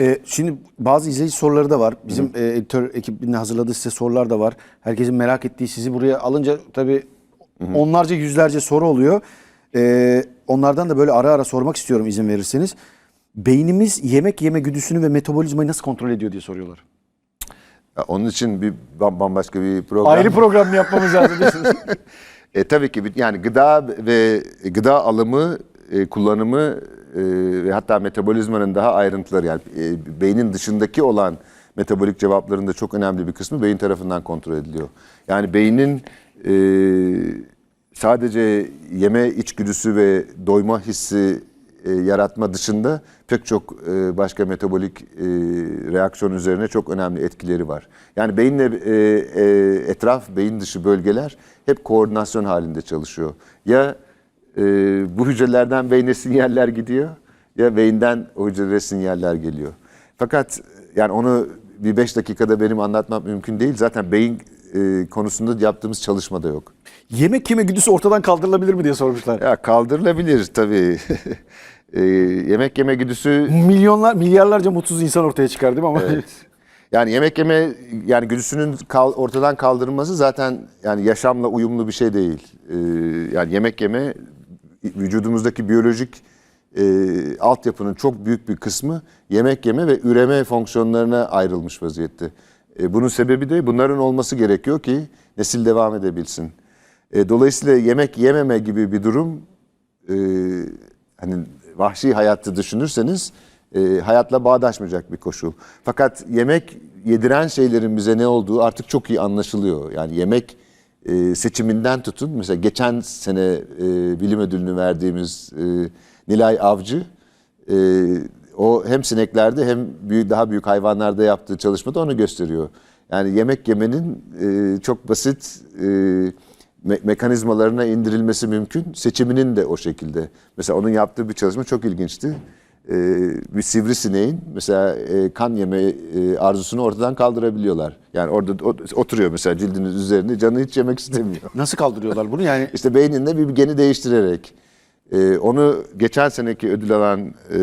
Ee, şimdi bazı izleyici soruları da var. Bizim e, editör ekibinin hazırladığı size sorular da var. Herkesin merak ettiği sizi buraya alınca tabii onlarca yüzlerce soru oluyor. Ee, onlardan da böyle ara ara sormak istiyorum izin verirseniz. Beynimiz yemek yeme güdüsünü ve metabolizmayı nasıl kontrol ediyor diye soruyorlar. Ya Onun için bir bam- bambaşka bir program. Ayrı program mı yapmamız lazım diyorsunuz? E, tabii ki yani gıda ve gıda alımı, e, kullanımı ve hatta metabolizmanın daha ayrıntıları yani e, beynin dışındaki olan metabolik cevapların da çok önemli bir kısmı beyin tarafından kontrol ediliyor. Yani beynin e, sadece yeme içgüdüsü ve doyma hissi e, yaratma dışında pek çok e, başka metabolik e, reaksiyon üzerine çok önemli etkileri var. Yani beyinle e, e, etraf, beyin dışı bölgeler hep koordinasyon halinde çalışıyor. Ya e, bu hücrelerden beyne sinyaller gidiyor ya beyinden o hücrelere sinyaller geliyor. Fakat yani onu bir beş dakikada benim anlatmam mümkün değil. Zaten beyin e, konusunda yaptığımız çalışma da yok. yemek yeme güdüsü ortadan kaldırılabilir mi diye sormuşlar. Ya kaldırılabilir tabii. E, yemek yeme güdüsü Milyonlar, milyarlarca mutsuz insan ortaya çıkar değil mi ama? yani yemek yeme yani güdüsünün kal- ortadan kaldırılması zaten yani yaşamla uyumlu bir şey değil. E, yani yemek yeme vücudumuzdaki biyolojik e, altyapının çok büyük bir kısmı yemek yeme ve üreme fonksiyonlarına ayrılmış vaziyette. E, bunun sebebi de bunların olması gerekiyor ki nesil devam edebilsin. E, dolayısıyla yemek yememe gibi bir durum e, hani vahşi hayatı düşünürseniz e, hayatla bağdaşmayacak bir koşul. Fakat yemek yediren şeylerin bize ne olduğu artık çok iyi anlaşılıyor. Yani yemek e, seçiminden tutun. Mesela geçen sene e, bilim ödülünü verdiğimiz e, Nilay Avcı e, o hem sineklerde hem büyük, daha büyük hayvanlarda yaptığı çalışmada onu gösteriyor. Yani yemek yemenin e, çok basit e, me- mekanizmalarına indirilmesi mümkün. Seçiminin de o şekilde. Mesela onun yaptığı bir çalışma çok ilginçti. Ee, bir sivrisineğin mesela e, kan yeme e, arzusunu ortadan kaldırabiliyorlar. Yani orada o- oturuyor mesela cildinin üzerinde canı hiç yemek istemiyor. Nasıl kaldırıyorlar bunu? Yani İşte beyninde bir geni değiştirerek. Onu geçen seneki ödül alan e, e,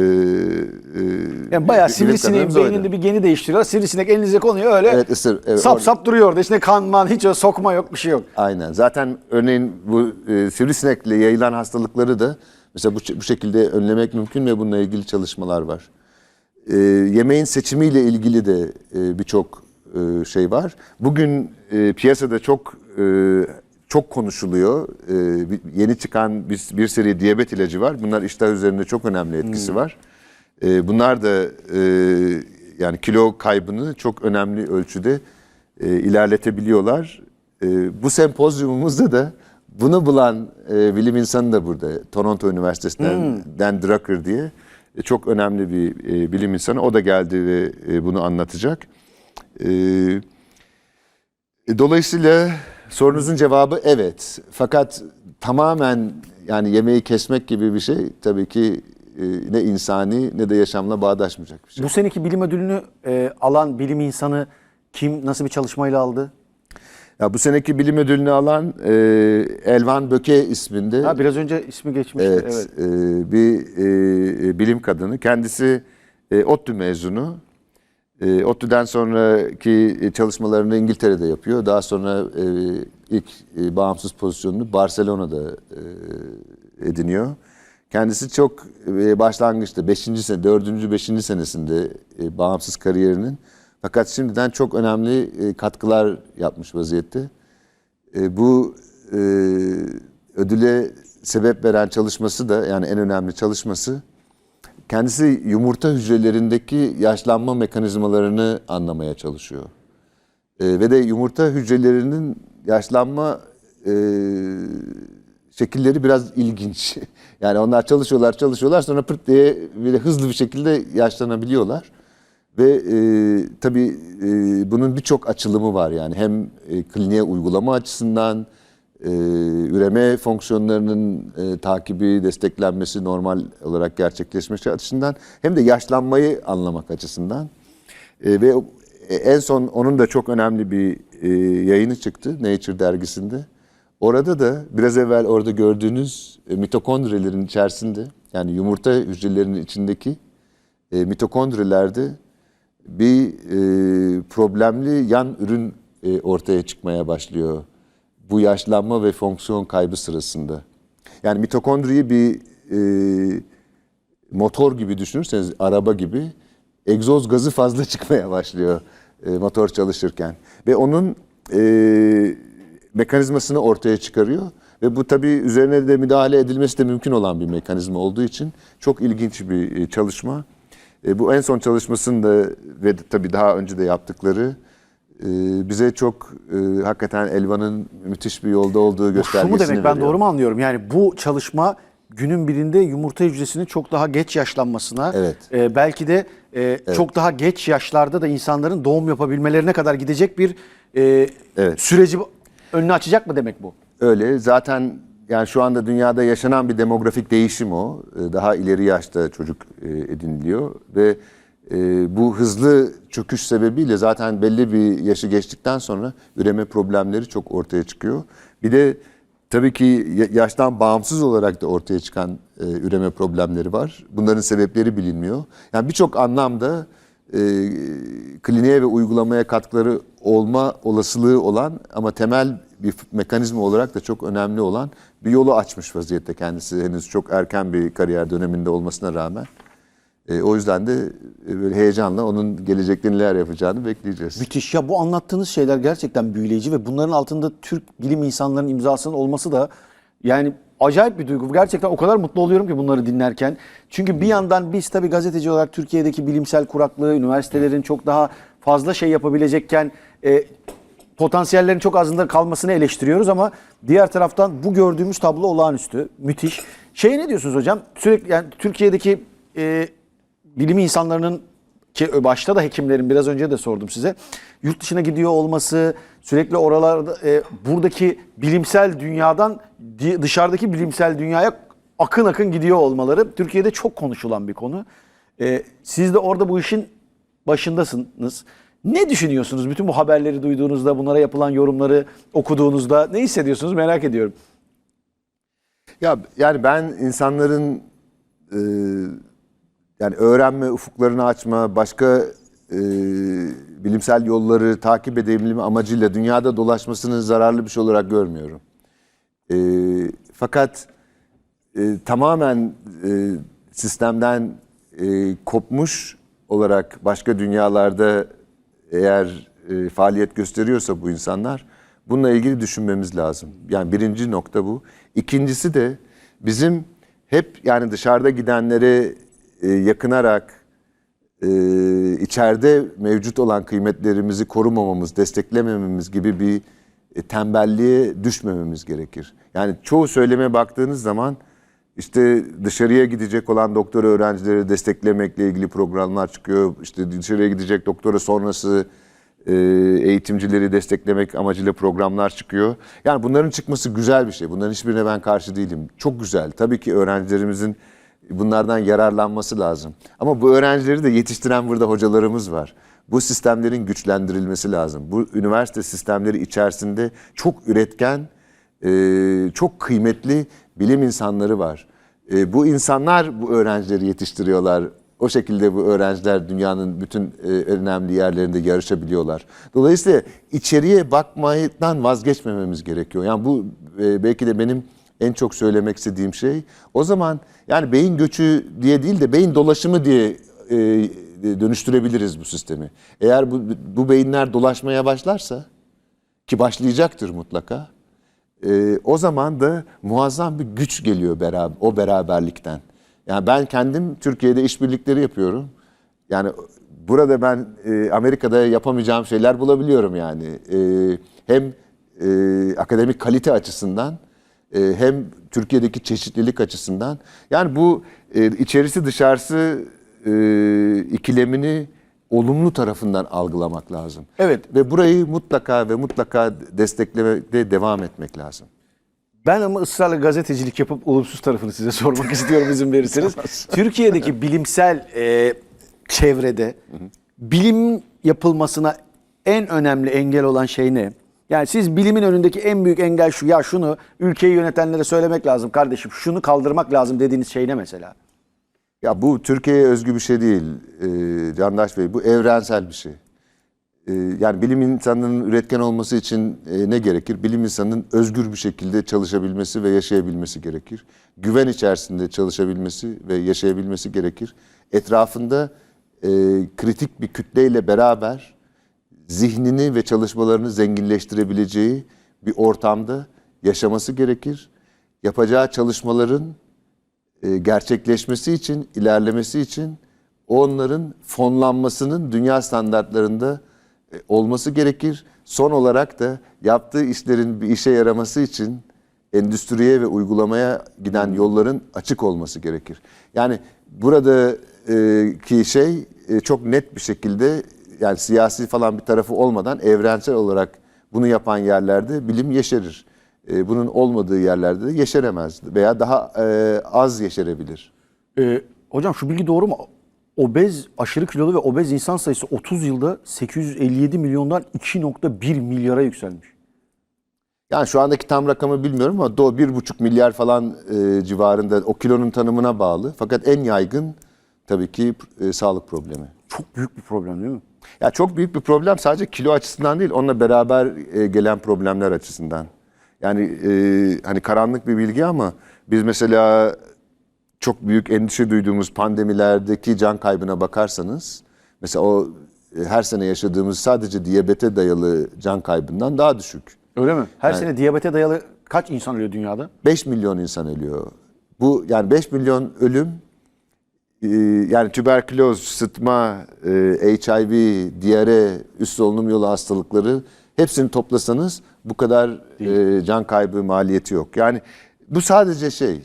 Yani bayağı sivrisineğin kadınımız oydu. beyninde bir geni değiştiriyorlar. Sivrisinek elinize konuyor öyle. Evet, ısır. Evet, sap orada- sap duruyor orada. İçine kan man hiç öyle sokma yok bir şey yok. Aynen. Zaten örneğin bu e, sivrisinekle yayılan hastalıkları da mesela bu, bu şekilde önlemek mümkün ve bununla ilgili çalışmalar var. E, yemeğin seçimiyle ilgili de e, birçok e, şey var. Bugün e, piyasada çok e, çok konuşuluyor. E, yeni çıkan bir, bir seri diyabet ilacı var. Bunlar iştah üzerinde çok önemli etkisi var. E, bunlar da e, yani kilo kaybını çok önemli ölçüde e, ilerletebiliyorlar. E, bu sempozyumumuzda da bunu bulan e, bilim insanı da burada. Toronto Üniversitesi'nden Dan Drucker diye e, çok önemli bir e, bilim insanı. O da geldi ve e, bunu anlatacak. E, Dolayısıyla sorunuzun cevabı evet. Fakat tamamen yani yemeği kesmek gibi bir şey tabii ki e, ne insani ne de yaşamla bağdaşmayacak bir şey. Bu seneki bilim ödülünü e, alan bilim insanı kim, nasıl bir çalışmayla aldı? Ya bu seneki bilim ödülünü alan e, Elvan Böke isminde Ha, biraz önce ismi geçmişti. Evet. evet, e, bir e, bilim kadını. Kendisi e, ODTÜ mezunu. E, ODTÜ'den sonraki çalışmalarını İngiltere'de yapıyor. Daha sonra e, ilk e, bağımsız pozisyonunu Barcelona'da e, ediniyor. Kendisi çok e, başlangıçta 5. sene, 4. 5. senesinde e, bağımsız kariyerinin. Fakat şimdiden çok önemli e, katkılar yapmış vaziyette. E, bu e, ödüle sebep veren çalışması da yani en önemli çalışması kendisi yumurta hücrelerindeki yaşlanma mekanizmalarını anlamaya çalışıyor. Ve de yumurta hücrelerinin yaşlanma şekilleri biraz ilginç. Yani onlar çalışıyorlar çalışıyorlar sonra pırt diye böyle hızlı bir şekilde yaşlanabiliyorlar. Ve e, tabii e, bunun birçok açılımı var yani hem e, kliniğe uygulama açısından, e, üreme fonksiyonlarının e, takibi, desteklenmesi normal olarak gerçekleşmesi açısından hem de yaşlanmayı anlamak açısından. E, ve e, en son onun da çok önemli bir e, yayını çıktı Nature dergisinde. Orada da biraz evvel orada gördüğünüz e, mitokondrilerin içerisinde yani yumurta hücrelerinin içindeki e, mitokondrilerde bir e, problemli yan ürün e, ortaya çıkmaya başlıyor. Bu yaşlanma ve fonksiyon kaybı sırasında. Yani mitokondriyi bir e, motor gibi düşünürseniz araba gibi egzoz gazı fazla çıkmaya başlıyor e, motor çalışırken ve onun e, mekanizmasını ortaya çıkarıyor ve bu tabii üzerine de müdahale edilmesi de mümkün olan bir mekanizma olduğu için çok ilginç bir e, çalışma. E, bu en son çalışmasında ve tabii daha önce de yaptıkları e, bize çok e, hakikaten Elvan'ın müthiş bir yolda olduğu Bu göstergesini şu mu demek ben veriyor. doğru mu anlıyorum? Yani bu çalışma günün birinde yumurta hücresinin çok daha geç yaşlanmasına, Evet. e, belki de e, çok daha geç yaşlarda da insanların doğum yapabilmelerine kadar gidecek bir e, Evet. süreci önünü açacak mı demek bu? Öyle. Zaten yani şu anda dünyada yaşanan bir demografik değişim o. Ee, Daha ileri yaşta çocuk e, ediniliyor ve e, bu hızlı çöküş sebebiyle zaten belli bir yaşı geçtikten sonra üreme problemleri çok ortaya çıkıyor. Bir de tabii ki ya- yaştan bağımsız olarak da ortaya çıkan e, üreme problemleri var. Bunların sebepleri bilinmiyor. Yani birçok anlamda kliniğe ve uygulamaya katkıları olma olasılığı olan ama temel bir mekanizma olarak da çok önemli olan bir yolu açmış vaziyette kendisi henüz çok erken bir kariyer döneminde olmasına rağmen. E, o yüzden de e, böyle heyecanla onun gelecekte neler yapacağını bekleyeceğiz. Müthiş. Ya bu anlattığınız şeyler gerçekten büyüleyici ve bunların altında Türk bilim insanlarının imzasının olması da yani acayip bir duygu. Gerçekten o kadar mutlu oluyorum ki bunları dinlerken. Çünkü bir yandan biz tabii gazeteci olarak Türkiye'deki bilimsel kuraklığı, üniversitelerin çok daha fazla şey yapabilecekken e, potansiyellerin çok azında kalmasını eleştiriyoruz ama diğer taraftan bu gördüğümüz tablo olağanüstü, müthiş. Şey ne diyorsunuz hocam? Sürekli yani Türkiye'deki e, bilim insanlarının ki başta da hekimlerin biraz önce de sordum size. Yurt dışına gidiyor olması, sürekli oralarda e, buradaki bilimsel dünyadan dışarıdaki bilimsel dünyaya akın akın gidiyor olmaları Türkiye'de çok konuşulan bir konu. E, siz de orada bu işin başındasınız. Ne düşünüyorsunuz bütün bu haberleri duyduğunuzda, bunlara yapılan yorumları okuduğunuzda ne hissediyorsunuz merak ediyorum. Ya yani ben insanların e, yani öğrenme ufuklarını açma, başka e, bilimsel yolları takip edebilme amacıyla dünyada dolaşmasını zararlı bir şey olarak görmüyorum. E, fakat e, tamamen e, sistemden e, kopmuş olarak başka dünyalarda eğer e, faaliyet gösteriyorsa bu insanlar bununla ilgili düşünmemiz lazım. Yani birinci nokta bu. İkincisi de bizim hep yani dışarıda gidenlere e, yakınarak e, içeride mevcut olan kıymetlerimizi korumamamız, desteklemememiz gibi bir e, tembelliğe düşmememiz gerekir. Yani çoğu söyleme baktığınız zaman işte dışarıya gidecek olan doktora öğrencileri desteklemekle ilgili programlar çıkıyor. İşte dışarıya gidecek doktora sonrası e, eğitimcileri desteklemek amacıyla programlar çıkıyor. Yani bunların çıkması güzel bir şey. Bunların hiçbirine ben karşı değilim. Çok güzel. Tabii ki öğrencilerimizin bunlardan yararlanması lazım. Ama bu öğrencileri de yetiştiren burada hocalarımız var. Bu sistemlerin güçlendirilmesi lazım. Bu üniversite sistemleri içerisinde çok üretken, e, çok kıymetli bilim insanları var. E, bu insanlar bu öğrencileri yetiştiriyorlar. O şekilde bu öğrenciler dünyanın bütün e, önemli yerlerinde yarışabiliyorlar. Dolayısıyla içeriye bakmaktan vazgeçmememiz gerekiyor. Yani bu e, belki de benim en çok söylemek istediğim şey. O zaman yani beyin göçü diye değil de beyin dolaşımı diye e, dönüştürebiliriz bu sistemi. Eğer bu, bu beyinler dolaşmaya başlarsa ki başlayacaktır mutlaka. E, o zaman da muazzam bir güç geliyor beraber, o beraberlikten. Yani ben kendim Türkiye'de işbirlikleri yapıyorum. Yani burada ben e, Amerika'da yapamayacağım şeyler bulabiliyorum yani. E, hem e, akademik kalite açısından e, hem Türkiye'deki çeşitlilik açısından. Yani bu e, içerisi dışarısı e, ikilemini olumlu tarafından algılamak lazım. Evet. Ve burayı mutlaka ve mutlaka desteklemede devam etmek lazım. Ben ama ısrarla gazetecilik yapıp olumsuz tarafını size sormak istiyorum izin verirseniz. Türkiye'deki bilimsel e, çevrede bilim yapılmasına en önemli engel olan şey ne? Yani siz bilimin önündeki en büyük engel şu ya şunu ülkeyi yönetenlere söylemek lazım kardeşim şunu kaldırmak lazım dediğiniz şey ne mesela? Ya bu Türkiye'ye özgü bir şey değil e, Candaş Bey. Bu evrensel bir şey. E, yani bilim insanının üretken olması için e, ne gerekir? Bilim insanının özgür bir şekilde çalışabilmesi ve yaşayabilmesi gerekir. Güven içerisinde çalışabilmesi ve yaşayabilmesi gerekir. Etrafında e, kritik bir kütleyle beraber zihnini ve çalışmalarını zenginleştirebileceği bir ortamda yaşaması gerekir. Yapacağı çalışmaların e, gerçekleşmesi için, ilerlemesi için onların fonlanmasının dünya standartlarında e, olması gerekir. Son olarak da yaptığı işlerin bir işe yaraması için endüstriye ve uygulamaya giden yolların açık olması gerekir. Yani buradaki şey e, çok net bir şekilde yani siyasi falan bir tarafı olmadan evrensel olarak bunu yapan yerlerde bilim yeşerir. E, Bunun olmadığı yerlerde de yeşeremez veya daha e, az yeşerebilir. Ee, hocam şu bilgi doğru mu? Obez, aşırı kilolu ve obez insan sayısı 30 yılda 857 milyondan 2.1 milyara yükselmiş. Yani şu andaki tam rakamı bilmiyorum ama do bir buçuk milyar falan e, civarında o kilonun tanımına bağlı. Fakat en yaygın tabii ki e, sağlık problemi. Çok büyük bir problem değil mi? Ya çok büyük bir problem sadece kilo açısından değil, onunla beraber e, gelen problemler açısından. Yani e, hani karanlık bir bilgi ama biz mesela çok büyük endişe duyduğumuz pandemilerdeki can kaybına bakarsanız, mesela o e, her sene yaşadığımız sadece diyabete dayalı can kaybından daha düşük. Öyle mi? Her sene diyabete dayalı kaç insan ölüyor dünyada? 5 milyon insan ölüyor. Bu yani 5 milyon ölüm e, yani tüberküloz, sıtma, e, HIV, diyare, üst solunum yolu hastalıkları hepsini toplasanız bu kadar e, can kaybı maliyeti yok. Yani bu sadece şey.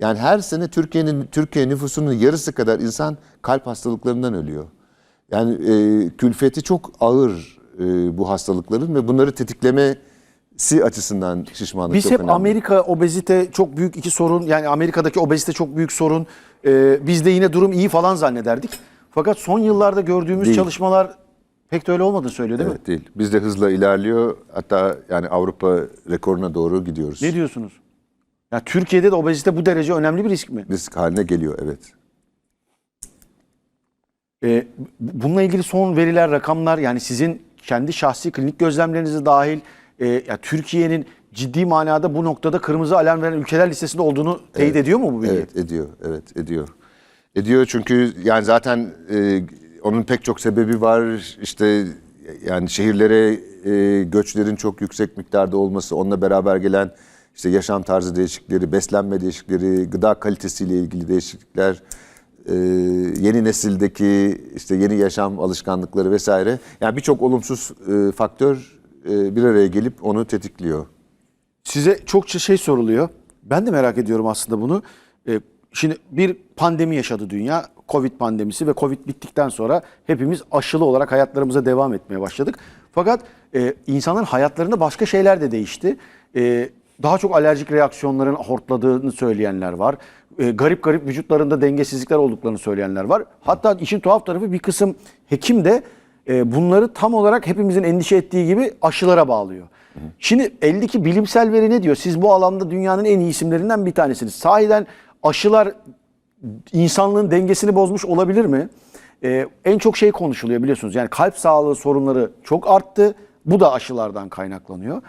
Yani her sene Türkiye'nin Türkiye nüfusunun yarısı kadar insan kalp hastalıklarından ölüyor. Yani e, külfeti çok ağır e, bu hastalıkların ve bunları tetiklemesi açısından şişmanlık Biz çok hep önemli. Amerika obezite çok büyük iki sorun. Yani Amerika'daki obezite çok büyük sorun. Ee, bizde yine durum iyi falan zannederdik. Fakat son yıllarda gördüğümüz Değil. çalışmalar pek de öyle olmadığını söylüyor değil mi? Evet değil. Bizde hızla ilerliyor. Hatta yani Avrupa rekoruna doğru gidiyoruz. Ne diyorsunuz? Ya Türkiye'de de obezite bu derece önemli bir risk mi? Risk haline geliyor evet. Ee, bununla ilgili son veriler, rakamlar yani sizin kendi şahsi klinik gözlemlerinizi dahil e, ya Türkiye'nin ciddi manada bu noktada kırmızı alarm veren ülkeler listesinde olduğunu teyit ediyor mu bu bilgi? Evet ediyor. Evet ediyor. Ediyor çünkü yani zaten e, onun pek çok sebebi var. İşte yani şehirlere e, göçlerin çok yüksek miktarda olması, onunla beraber gelen işte yaşam tarzı değişiklikleri, beslenme değişiklikleri, gıda kalitesiyle ilgili değişiklikler, e, yeni nesildeki işte yeni yaşam alışkanlıkları vesaire. Yani birçok olumsuz e, faktör e, bir araya gelip onu tetikliyor. Size çokça şey soruluyor. Ben de merak ediyorum aslında bunu. Ee, şimdi bir pandemi yaşadı dünya. Covid pandemisi ve Covid bittikten sonra hepimiz aşılı olarak hayatlarımıza devam etmeye başladık. Fakat e, insanların hayatlarında başka şeyler de değişti. E, daha çok alerjik reaksiyonların hortladığını söyleyenler var. E, garip garip vücutlarında dengesizlikler olduklarını söyleyenler var. Hatta işin tuhaf tarafı bir kısım hekim de e, bunları tam olarak hepimizin endişe ettiği gibi aşılara bağlıyor. Şimdi eldeki bilimsel veri ne diyor? Siz bu alanda dünyanın en iyi isimlerinden bir tanesiniz. Sahiden aşılar insanlığın dengesini bozmuş olabilir mi? Ee, en çok şey konuşuluyor biliyorsunuz. Yani kalp sağlığı sorunları çok arttı. Bu da aşılardan kaynaklanıyor.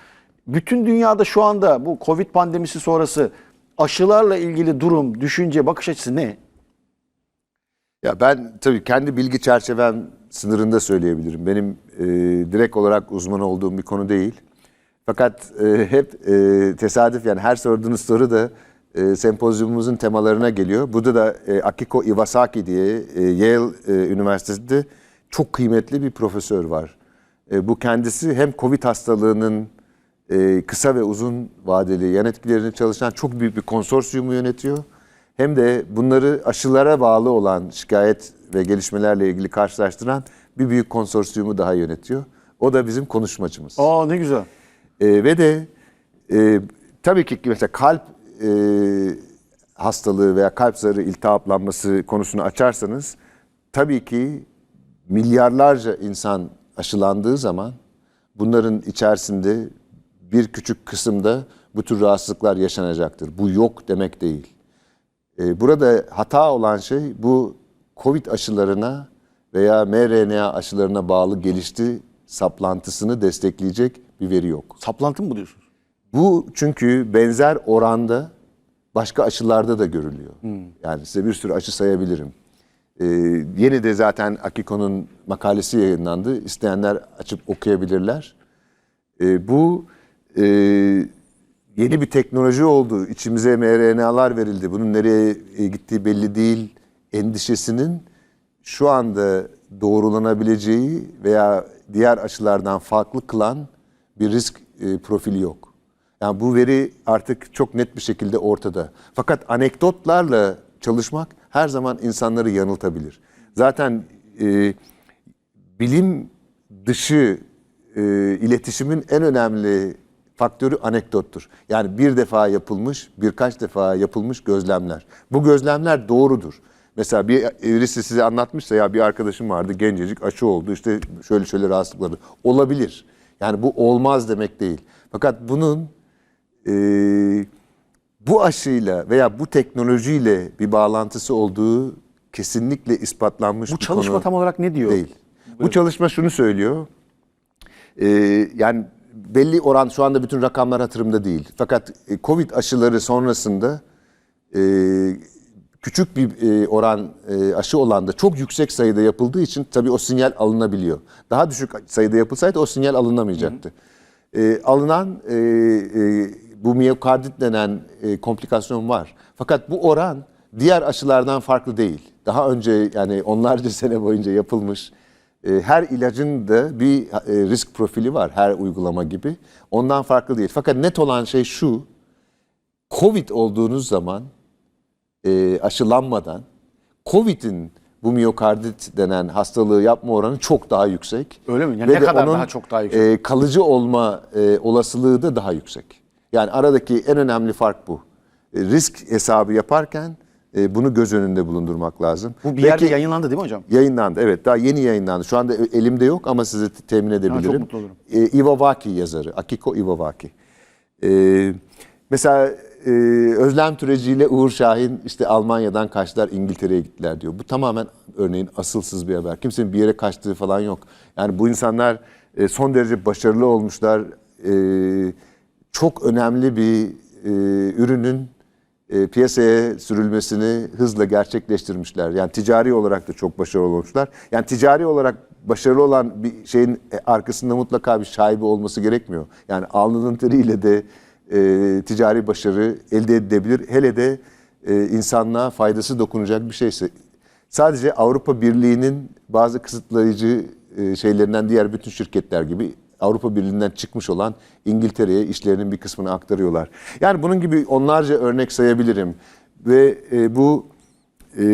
Bütün dünyada şu anda bu Covid pandemisi sonrası aşılarla ilgili durum, düşünce, bakış açısı ne? Ya ben tabii kendi bilgi çerçevem sınırında söyleyebilirim. Benim e, direkt olarak uzman olduğum bir konu değil. Fakat e, hep e, tesadüf yani her sorduğunuz soru da e, sempozyumumuzun temalarına geliyor. Burada da e, Akiko Iwasaki diye e, Yale e, Üniversitesi'nde çok kıymetli bir profesör var. E, bu kendisi hem Covid hastalığının e, kısa ve uzun vadeli yan etkilerini çalışan çok büyük bir konsorsiyumu yönetiyor. Hem de bunları aşılara bağlı olan şikayet ve gelişmelerle ilgili karşılaştıran bir büyük konsorsiyumu daha yönetiyor. O da bizim konuşmacımız. Aa ne güzel. E, ve de e, tabii ki mesela kalp e, hastalığı veya kalp zarı iltihaplanması konusunu açarsanız tabii ki milyarlarca insan aşılandığı zaman bunların içerisinde bir küçük kısımda bu tür rahatsızlıklar yaşanacaktır. Bu yok demek değil. E, burada hata olan şey bu Covid aşılarına veya mRNA aşılarına bağlı gelişti saplantısını destekleyecek bir veri yok. Saplantı mı diyorsunuz? Bu çünkü benzer oranda başka aşılarda da görülüyor. Yani size bir sürü aşı sayabilirim. Ee, yeni de zaten Akiko'nun makalesi yayınlandı. İsteyenler açıp okuyabilirler. Ee, bu e, yeni bir teknoloji oldu. İçimize mRNA'lar verildi. Bunun nereye e, gittiği belli değil. Endişesinin şu anda doğrulanabileceği veya diğer aşılardan farklı kılan bir risk e, profili yok. Yani bu veri artık çok net bir şekilde ortada. Fakat anekdotlarla çalışmak her zaman insanları yanıltabilir. Zaten e, bilim dışı e, iletişimin en önemli faktörü anekdottur. Yani bir defa yapılmış, birkaç defa yapılmış gözlemler. Bu gözlemler doğrudur. Mesela bir birisi size anlatmışsa ya bir arkadaşım vardı gencecik aşı oldu işte şöyle şöyle rahatsızlıkları olabilir. Yani bu olmaz demek değil. Fakat bunun e, bu aşıyla veya bu teknolojiyle bir bağlantısı olduğu kesinlikle ispatlanmış Bu bir çalışma konu tam olarak ne diyor? değil. Bu çalışma şunu söylüyor. Ee, yani belli oran şu anda bütün rakamlar hatırımda değil. Fakat e, Covid aşıları sonrasında e, küçük bir e, oran e, aşı olan da çok yüksek sayıda yapıldığı için tabii o sinyal alınabiliyor. Daha düşük sayıda yapılsaydı o sinyal alınamayacaktı. E, alınan e, e, bu miyokardit denen e, komplikasyon var. Fakat bu oran diğer aşılardan farklı değil. Daha önce yani onlarca sene boyunca yapılmış e, her ilacın da bir e, risk profili var her uygulama gibi. Ondan farklı değil. Fakat net olan şey şu. Covid olduğunuz zaman e, aşılanmadan Covid'in bu miyokardit denen hastalığı yapma oranı çok daha yüksek. Öyle mi? Yani Ve ne kadar onun, daha çok daha yüksek? e, kalıcı olma e, olasılığı da daha yüksek. Yani aradaki en önemli fark bu. E, risk hesabı yaparken e, bunu göz önünde bulundurmak lazım. Bu bir Belki- yerde yayınlandı değil mi hocam? Yayınlandı evet daha yeni yayınlandı. Şu anda elimde yok ama size te- temin edebilirim. mutlu olurum. E, Ivavaki yazarı. Akiko Ivavaki. E, mesela e, Özlem Türeci ile Uğur Şahin işte Almanya'dan kaçtılar İngiltere'ye gittiler diyor. Bu tamamen örneğin asılsız bir haber. Kimsenin bir yere kaçtığı falan yok. Yani bu insanlar e, son derece başarılı olmuşlar. E, çok önemli bir e, ürünün e, piyasaya sürülmesini hızla gerçekleştirmişler. Yani ticari olarak da çok başarılı olmuşlar. Yani ticari olarak başarılı olan bir şeyin e, arkasında mutlaka bir şaibi olması gerekmiyor. Yani alnının teriyle de e, ticari başarı elde edilebilir. Hele de e, insanlığa faydası dokunacak bir şeyse. Sadece Avrupa Birliği'nin bazı kısıtlayıcı e, şeylerinden diğer bütün şirketler gibi Avrupa Birliği'nden çıkmış olan İngiltere'ye işlerinin bir kısmını aktarıyorlar. Yani bunun gibi onlarca örnek sayabilirim. Ve e, bu e,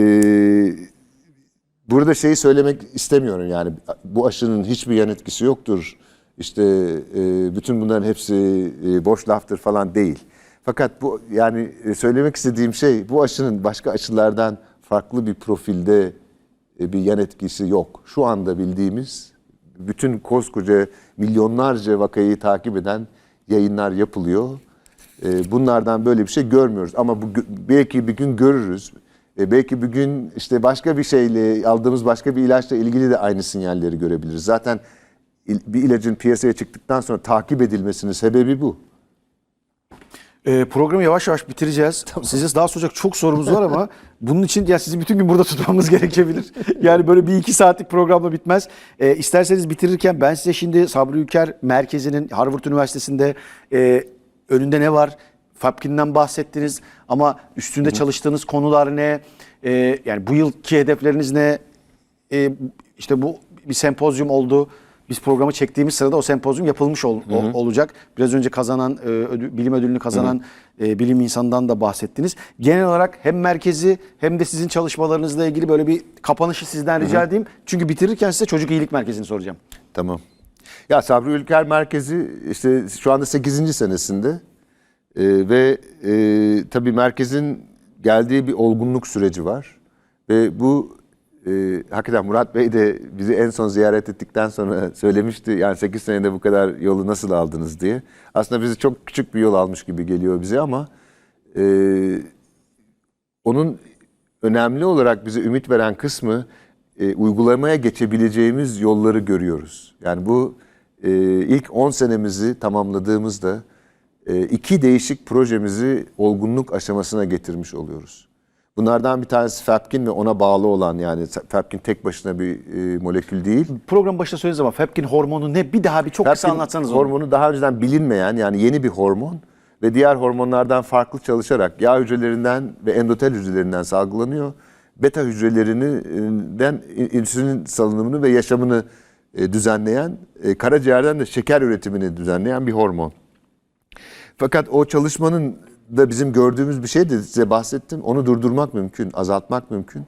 burada şeyi söylemek istemiyorum yani bu aşının hiçbir yan etkisi yoktur. İşte e, bütün bunların hepsi e, boş laftır falan değil. Fakat bu yani e, söylemek istediğim şey bu aşının başka aşılardan farklı bir profilde e, bir yan etkisi yok. Şu anda bildiğimiz bütün koskoca milyonlarca vakayı takip eden yayınlar yapılıyor. E, Bunlardan böyle bir şey görmüyoruz ama bu belki bir gün görürüz. E, Belki bir gün işte başka bir şeyle aldığımız başka bir ilaçla ilgili de aynı sinyalleri görebiliriz. Zaten bir ilacın piyasaya çıktıktan sonra takip edilmesinin sebebi bu. Ee, programı yavaş yavaş bitireceğiz. Size daha soracak çok sorumuz var ama bunun için ya sizi bütün gün burada tutmamız gerekebilir. Yani böyle bir iki saatlik programla bitmez. Ee, isterseniz bitirirken ben size şimdi Sabri Ülker Merkezi'nin Harvard Üniversitesi'nde e, önünde ne var? Fapkin'den bahsettiniz ama üstünde çalıştığınız konular ne? Ee, yani bu yılki hedefleriniz ne? Ee, işte bu bir sempozyum oldu. Biz programı çektiğimiz sırada o sempozyum yapılmış ol- ol- olacak. Biraz önce kazanan e, ödü- bilim ödülünü kazanan e, bilim insanından da bahsettiniz. Genel olarak hem merkezi hem de sizin çalışmalarınızla ilgili böyle bir kapanışı sizden rica edeyim. Çünkü bitirirken size çocuk iyilik merkezini soracağım. Tamam. Ya Sabri Ülker Merkezi işte şu anda 8. senesinde Ee, ve e, tabii merkezin geldiği bir olgunluk süreci var. Ve bu e, hakikaten Murat Bey de bizi en son ziyaret ettikten sonra söylemişti. Yani 8 senede bu kadar yolu nasıl aldınız diye. Aslında bizi çok küçük bir yol almış gibi geliyor bize ama e, onun önemli olarak bize ümit veren kısmı e, uygulamaya geçebileceğimiz yolları görüyoruz. Yani bu e, ilk 10 senemizi tamamladığımızda e, iki değişik projemizi olgunluk aşamasına getirmiş oluyoruz. Bunlardan bir tanesi Fapkin ve ona bağlı olan yani Fapkin tek başına bir e, molekül değil. Program başında söylediniz ama Fepkin hormonu ne? Bir daha bir çok kısa Leptin anlatsanız onu. hormonu daha önceden bilinmeyen yani yeni bir hormon ve diğer hormonlardan farklı çalışarak yağ hücrelerinden ve endotel hücrelerinden salgılanıyor. Beta hücrelerinden insülin salınımını ve yaşamını e, düzenleyen, e, karaciğerden de şeker üretimini düzenleyen bir hormon. Fakat o çalışmanın da bizim gördüğümüz bir şey de size bahsettim. Onu durdurmak mümkün, azaltmak mümkün.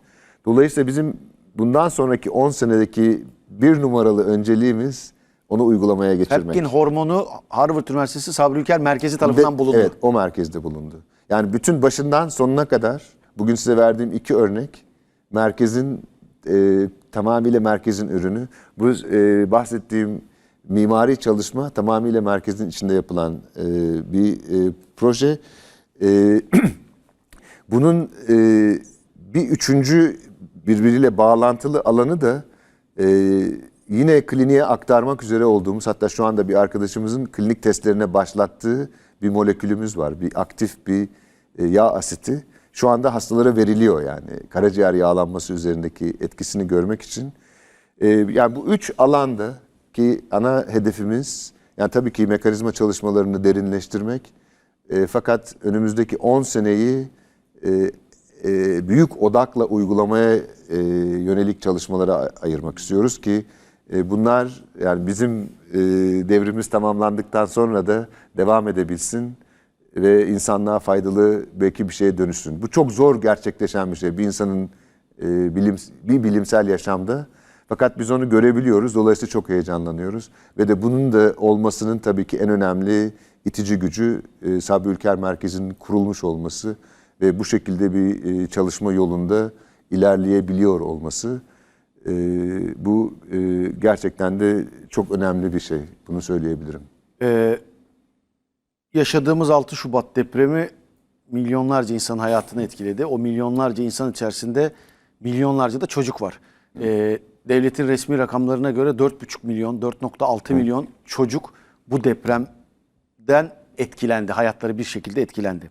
Dolayısıyla bizim bundan sonraki 10 senedeki bir numaralı önceliğimiz onu uygulamaya geçirmek. Fepkin hormonu Harvard Üniversitesi Sabri Ülker Merkezi tarafından Ve- bulundu. Evet, o merkezde bulundu. Yani bütün başından sonuna kadar bugün size verdiğim iki örnek merkezin e, tamamıyla merkezin ürünü. Bu e, bahsettiğim mimari çalışma tamamıyla merkezin içinde yapılan e, bir e, proje. E, bunun e, bir üçüncü birbiriyle bağlantılı alanı da e, yine kliniğe aktarmak üzere olduğumuz hatta şu anda bir arkadaşımızın klinik testlerine başlattığı bir molekülümüz var. Bir aktif bir e, yağ asiti. Şu anda hastalara veriliyor yani karaciğer yağlanması üzerindeki etkisini görmek için. E, yani bu üç alanda ki ana hedefimiz yani tabii ki mekanizma çalışmalarını derinleştirmek e, fakat önümüzdeki 10 seneyi e, e, büyük odakla uygulamaya e, yönelik çalışmalara ayırmak istiyoruz ki e, bunlar yani bizim e, devrimiz tamamlandıktan sonra da devam edebilsin ve insanlığa faydalı belki bir şeye dönüşsün. Bu çok zor gerçekleşen bir şey bir insanın e, bilim bir bilimsel yaşamda. Fakat biz onu görebiliyoruz. Dolayısıyla çok heyecanlanıyoruz. Ve de bunun da olmasının tabii ki en önemli itici gücü e, Sabri Ülker Merkezi'nin kurulmuş olması ve bu şekilde bir e, çalışma yolunda ilerleyebiliyor olması. E, bu e, gerçekten de çok önemli bir şey. Bunu söyleyebilirim. Ee, yaşadığımız 6 Şubat depremi milyonlarca insanın hayatını etkiledi. O milyonlarca insan içerisinde milyonlarca da çocuk var. Ee, devletin resmi rakamlarına göre 4,5 milyon, 4,6 milyon çocuk bu depremden etkilendi. Hayatları bir şekilde etkilendi.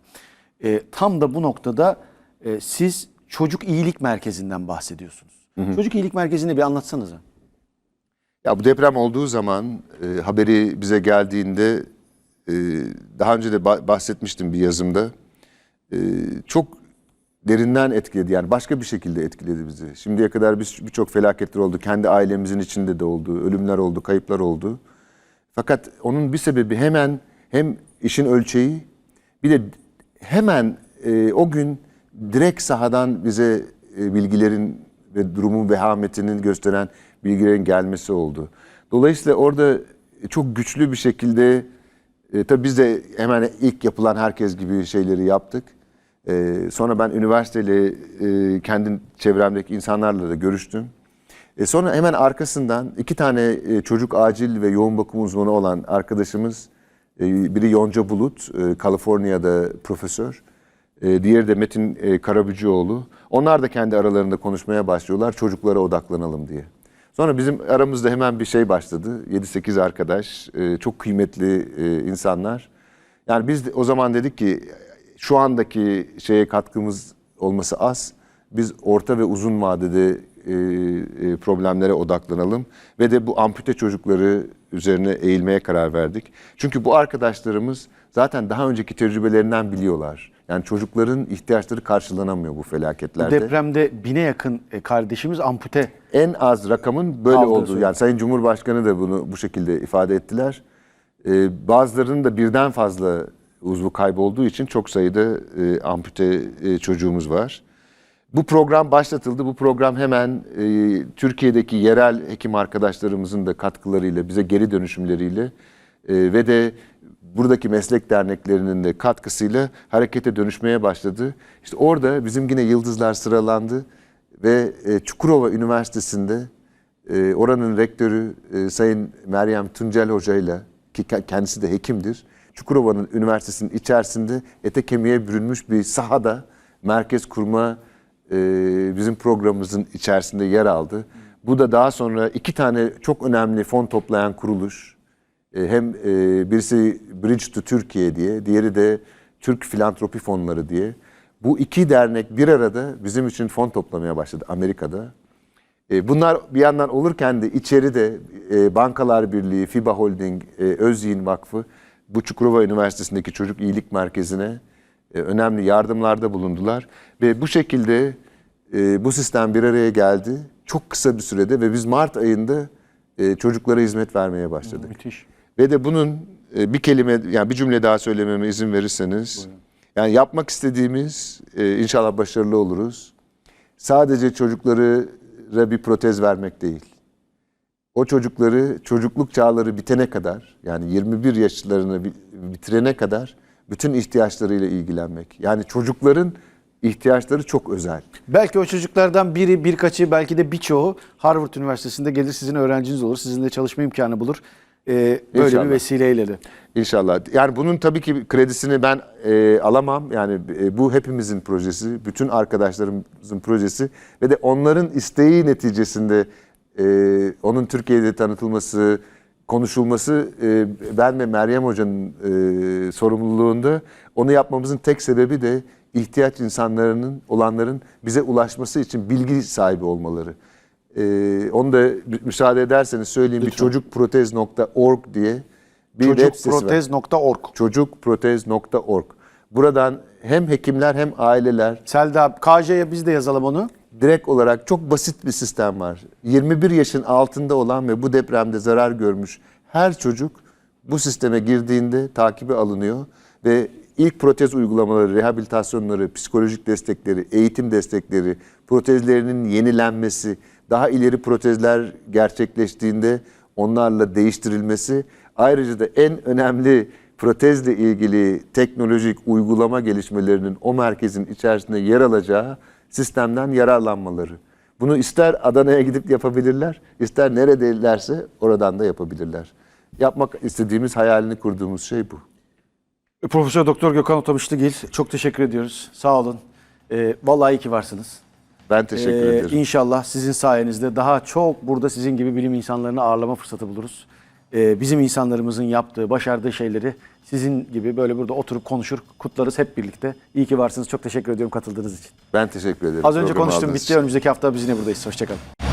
Ee, tam da bu noktada e, siz çocuk iyilik merkezinden bahsediyorsunuz. Çocuk iyilik merkezini bir anlatsanıza. Ya bu deprem olduğu zaman e, haberi bize geldiğinde e, daha önce de ba- bahsetmiştim bir yazımda. E, çok derinden etkiledi yani başka bir şekilde etkiledi bizi. Şimdiye kadar birçok felaketler oldu. Kendi ailemizin içinde de oldu. Ölümler oldu, kayıplar oldu. Fakat onun bir sebebi hemen hem işin ölçeği bir de hemen e, o gün direkt sahadan bize e, bilgilerin ve durumun vehametinin gösteren bilgilerin gelmesi oldu. Dolayısıyla orada çok güçlü bir şekilde e, tabii biz de hemen ilk yapılan herkes gibi şeyleri yaptık. E, sonra ben üniversiteyle e, kendi çevremdeki insanlarla da görüştüm. E sonra hemen arkasından iki tane e, çocuk acil ve yoğun bakım uzmanı olan arkadaşımız, e, biri Yonca Bulut, e, Kaliforniya'da profesör, e, diğeri de Metin e, Karabücüoğlu. Onlar da kendi aralarında konuşmaya başlıyorlar çocuklara odaklanalım diye. Sonra bizim aramızda hemen bir şey başladı. 7-8 arkadaş, e, çok kıymetli e, insanlar. Yani biz de o zaman dedik ki şu andaki şeye katkımız olması az. Biz orta ve uzun vadede e, e, problemlere odaklanalım ve de bu ampute çocukları üzerine eğilmeye karar verdik. Çünkü bu arkadaşlarımız zaten daha önceki tecrübelerinden biliyorlar. Yani çocukların ihtiyaçları karşılanamıyor bu felaketlerde. Depremde bine yakın e, kardeşimiz ampute En az rakamın böyle Aldığı olduğu. Yani Sayın Cumhurbaşkanı da bunu bu şekilde ifade ettiler. Ee, bazılarının da birden fazla uzvu kaybolduğu için çok sayıda e, ampute e, çocuğumuz var. Bu program başlatıldı. Bu program hemen e, Türkiye'deki yerel hekim arkadaşlarımızın da katkılarıyla, bize geri dönüşümleriyle e, ve de buradaki meslek derneklerinin de katkısıyla harekete dönüşmeye başladı. İşte orada bizim yine yıldızlar sıralandı ve e, Çukurova Üniversitesi'nde e, oranın rektörü e, Sayın Meryem Tuncel Hoca ile ki ke- kendisi de hekimdir. Çukurova'nın üniversitesinin içerisinde ete kemiğe bürünmüş bir sahada merkez kurma e, bizim programımızın içerisinde yer aldı. Bu da daha sonra iki tane çok önemli fon toplayan kuruluş. E, hem e, birisi Bridge to Türkiye diye, diğeri de Türk Filantropi Fonları diye. Bu iki dernek bir arada bizim için fon toplamaya başladı Amerika'da. E, Bunlar bir yandan olurken de içeride e, Bankalar Birliği, FIBA Holding, e, Özyiğin Vakfı bu Çukurova Üniversitesi'ndeki Çocuk İyilik Merkezi'ne e, önemli yardımlarda bulundular. Ve bu şekilde e, bu sistem bir araya geldi. Çok kısa bir sürede ve biz Mart ayında e, çocuklara hizmet vermeye başladık. Müthiş. Ve de bunun e, bir kelime, yani bir cümle daha söylememe izin verirseniz, yani yapmak istediğimiz, e, inşallah başarılı oluruz. Sadece çocuklara bir protez vermek değil. O çocukları çocukluk çağları bitene kadar, yani 21 yaşlarını bi- bitirene kadar bütün ihtiyaçlarıyla ilgilenmek. Yani çocukların ihtiyaçları çok özel. Belki o çocuklardan biri, birkaçı, belki de birçoğu Harvard Üniversitesi'nde gelir sizin öğrenciniz olur. Sizinle çalışma imkanı bulur. Ee, böyle İnşallah. bir vesileyle de. İnşallah. Yani bunun tabii ki kredisini ben e, alamam. Yani e, bu hepimizin projesi, bütün arkadaşlarımızın projesi ve de onların isteği neticesinde e, onun Türkiye'de tanıtılması, konuşulması e, ben ve Meryem Hoca'nın e, sorumluluğunda. Onu yapmamızın tek sebebi de ihtiyaç insanların, olanların bize ulaşması için bilgi sahibi olmaları. E, onu da müsaade ederseniz söyleyeyim bir çocukprotez.org diye bir sitesi var Çocukprotez.org. çocukprotez.org. Buradan hem hekimler hem aileler Selda, KJ'ye biz de yazalım onu. Direkt olarak çok basit bir sistem var. 21 yaşın altında olan ve bu depremde zarar görmüş her çocuk bu sisteme girdiğinde takibi alınıyor ve ilk protez uygulamaları, rehabilitasyonları, psikolojik destekleri, eğitim destekleri, protezlerinin yenilenmesi, daha ileri protezler gerçekleştiğinde onlarla değiştirilmesi, ayrıca da en önemli protezle ilgili teknolojik uygulama gelişmelerinin o merkezin içerisinde yer alacağı sistemden yararlanmaları. Bunu ister Adana'ya gidip yapabilirler, ister neredelerse oradan da yapabilirler. Yapmak istediğimiz, hayalini kurduğumuz şey bu. Profesör Doktor Gökhan Otamışlıgil çok teşekkür ediyoruz. Sağ olun. Ee, vallahi iyi ki varsınız. Ben teşekkür Ee, ederim. İnşallah sizin sayenizde daha çok burada sizin gibi bilim insanlarını ağırlama fırsatı buluruz. Ee, bizim insanlarımızın yaptığı, başardığı şeyleri sizin gibi böyle burada oturup konuşur, kutlarız hep birlikte. İyi ki varsınız. Çok teşekkür ediyorum katıldığınız için. Ben teşekkür ederim. Az önce programı konuştum bitti. için. Önümüzdeki hafta biz yine buradayız. Hoşçakalın.